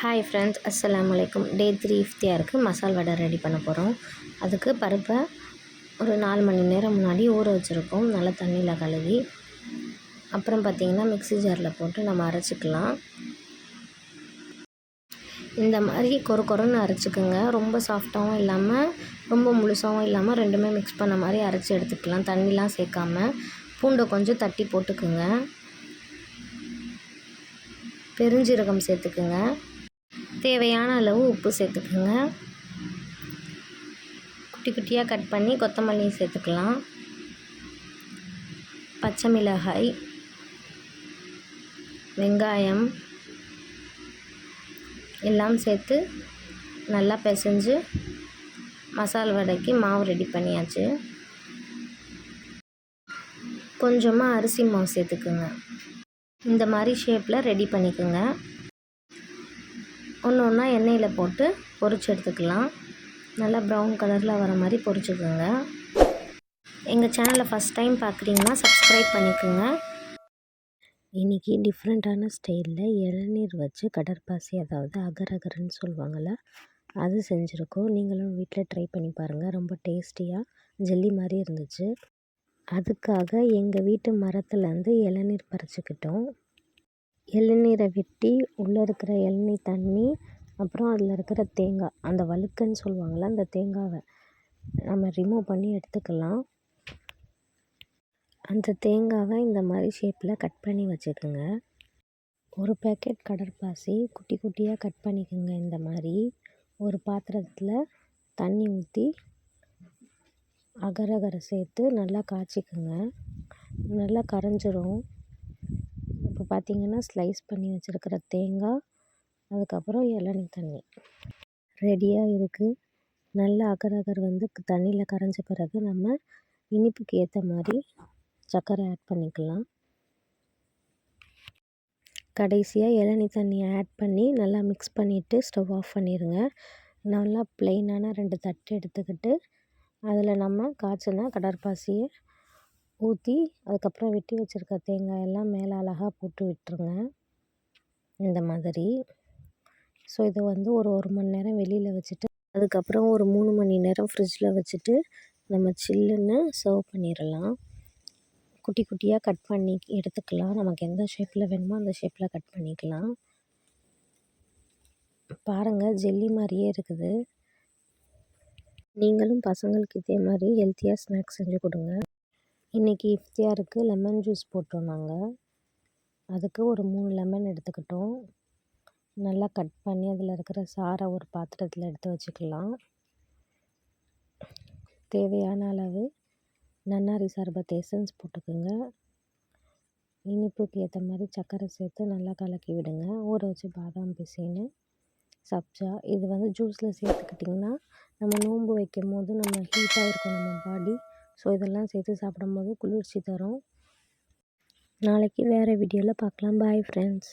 Hi friends அஸ்லாம் வலைக்கும் day three இஃப்தியாருக்கு மசால் வடை ready பண்ண போகிறோம் அதுக்கு பருப்பை ஒரு நாலு மணி நேரம் முன்னாடி ஊற வச்சுருக்கோம். நல்லா தண்ணியில் கழுவி. அப்புறம் பார்த்திங்கன்னா மிக்ஸி ஜாரில் போட்டு நம்ம அரைச்சிக்கலாம். இந்த மாதிரி கொர கொரன்னு அரைச்சிக்கோங்க. ரொம்ப சாஃப்டாகவும் இல்லாமல் ரொம்ப முழுசாகவும் இல்லாமல் ரெண்டுமே மிக்ஸ் பண்ண மாதிரி அரைச்சி எடுத்துக்கலாம். தண்ணிலாம் சேர்க்காம. பூண்டை கொஞ்சம் தட்டி போட்டுக்குங்க. பெருஞ்சீரகம் சேர்த்துக்குங்க. தேவையான அளவு உப்பு சேர்த்துக்குங்க. குட்டி குட்டியாக கட் பண்ணி கொத்தமல்லி சேர்த்துக்கலாம். பச்சை மிளகாய் வெங்காயம் எல்லாம் சேர்த்து நல்லா பிசைஞ்சு மசால் வடைக்கு மாவு ரெடி பண்ணியாச்சு. கொஞ்சமாக அரிசி மாவு சேர்த்துக்குங்க. இந்த மாதிரி ஷேப்பில் ரெடி பண்ணிக்கோங்க. ஒன்று ஒன்றா எண்ணெயில் போட்டு பொரிச்சு எடுத்துக்கலாம். நல்லா ப்ரௌன் கலரில் வர மாதிரி பொரிச்சுக்கோங்க. எங்கள் சேனலை ஃபஸ்ட் டைம் பார்க்குறீங்கன்னா சப்ஸ்கிரைப் பண்ணிக்கோங்க. இன்றைக்கி டிஃப்ரெண்ட்டான ஸ்டைலில் இளநீர் வச்சு கடற்பாசி அதாவது அகர் அகர்ன்னு சொல்லுவாங்கள்ல அது செஞ்சுருக்கோம். நீங்களும் வீட்டில் ட்ரை பண்ணி பாருங்கள் ரொம்ப டேஸ்டியாக ஜெல்லி மாதிரி இருந்துச்சு. அதுக்காக எங்கள் வீட்டு மரத்துலேருந்து இளநீர் பறிச்சுக்கிட்டோம். இளநீரை வெட்டி உள்ளே இருக்கிற இளநீ தண்ணி அப்புறம் அதில் இருக்கிற தேங்காய். அந்த வழுக்குன்னு சொல்லுவாங்கள்ல அந்த தேங்காவை நம்ம ரிமூவ் பண்ணி எடுத்துக்கலாம். அந்த தேங்காவை இந்த மாதிரி ஷேப்பில் கட் பண்ணி வச்சுக்கோங்க. ஒரு பேக்கெட் கடற்பாசி குட்டி குட்டியாக கட் பண்ணிக்கோங்க இந்த மாதிரி. ஒரு பாத்திரத்தில் தண்ணி ஊற்றி அகரகரை சேர்த்து நல்லா காய்ச்சிக்கோங்க. நல்லா கரைஞ்சிரும். இப்போ பார்த்திங்கன்னா ஸ்லைஸ் பண்ணி வச்சுருக்கிற தேங்காய் அதுக்கப்புறம் இளநீ தண்ணி. ரெடியாக இருக்குது நல்ல அகரகர் வந்து தண்ணியில் கரைஞ்ச பிறகு நம்ம இனிப்புக்கு ஏற்ற மாதிரி சர்க்கரை ஆட் பண்ணிக்கலாம். கடைசியாக இளநீ தண்ணியை ஆட் பண்ணி நல்லா மிக்ஸ் பண்ணிவிட்டு ஸ்டவ் ஆஃப் பண்ணிடுங்க நல்லா ப்ளெயினான ரெண்டு தட்டு எடுத்துக்கிட்டு அதில் நம்ம காய்ச்சின கடற்பாசியை ஊற்றி அதுக்கப்புறம் வெட்டி வச்சுருக்க தேங்காயெல்லாம் மேலே அழகாக போட்டு விட்டுருங்க. இந்த மாதிரி. ஸோ இதை வந்து ஒரு ஒரு மணி நேரம் வெளியில் வச்சுட்டு அதுக்கப்புறம் ஒரு மூணு மணி நேரம் ஃப்ரிட்ஜில் வச்சுட்டு நம்ம சில்லுன்னு சர்வ் பண்ணிடலாம். குட்டி குட்டியாக கட் பண்ணி எடுத்துக்கலாம். நமக்கு எந்த ஷேப்பில் வேணுமோ அந்த ஷேப்பில் கட் பண்ணிக்கலாம். பாருங்கள் ஜெல்லி மாதிரியே இருக்குது. நீங்களும் பசங்களுக்கு இதே மாதிரி ஹெல்த்தியாக ஸ்நாக்ஸ் செஞ்சு கொடுங்க. இன்றைக்கி இஃப்தியாருக்கு லெமன் ஜூஸ் போட்டோம் நாங்கள் அதுக்கு ஒரு மூணு லெமன் எடுத்துக்கிட்டோம். நல்லா கட் பண்ணி அதில் இருக்கிற சாரை ஒரு பாத்திரத்தில் எடுத்து வச்சுக்கலாம். தேவையான அளவு நன்னாரி சர்பத் எசன்ஸ் போட்டுக்கோங்க. இனிப்புக்கு ஏற்ற மாதிரி சர்க்கரை சேர்த்து நல்லா கலக்கி விடுங்க. ஊற வச்சு பாதாம் பிசின்னு சப்ஜா. இது வந்து ஜூஸில் சேர்த்துக்கிட்டிங்கன்னா நம்ம நோன்பு வைக்கும் போது நம்ம ஹீட்டாக இருக்கும் நம்ம பாடி ஸோ இதெல்லாம் சேர்த்து சாப்பிடும்போது குளிர்ச்சி தரும். நாளைக்கு வேறு வீடியோவில் பார்க்கலாம். Bye friends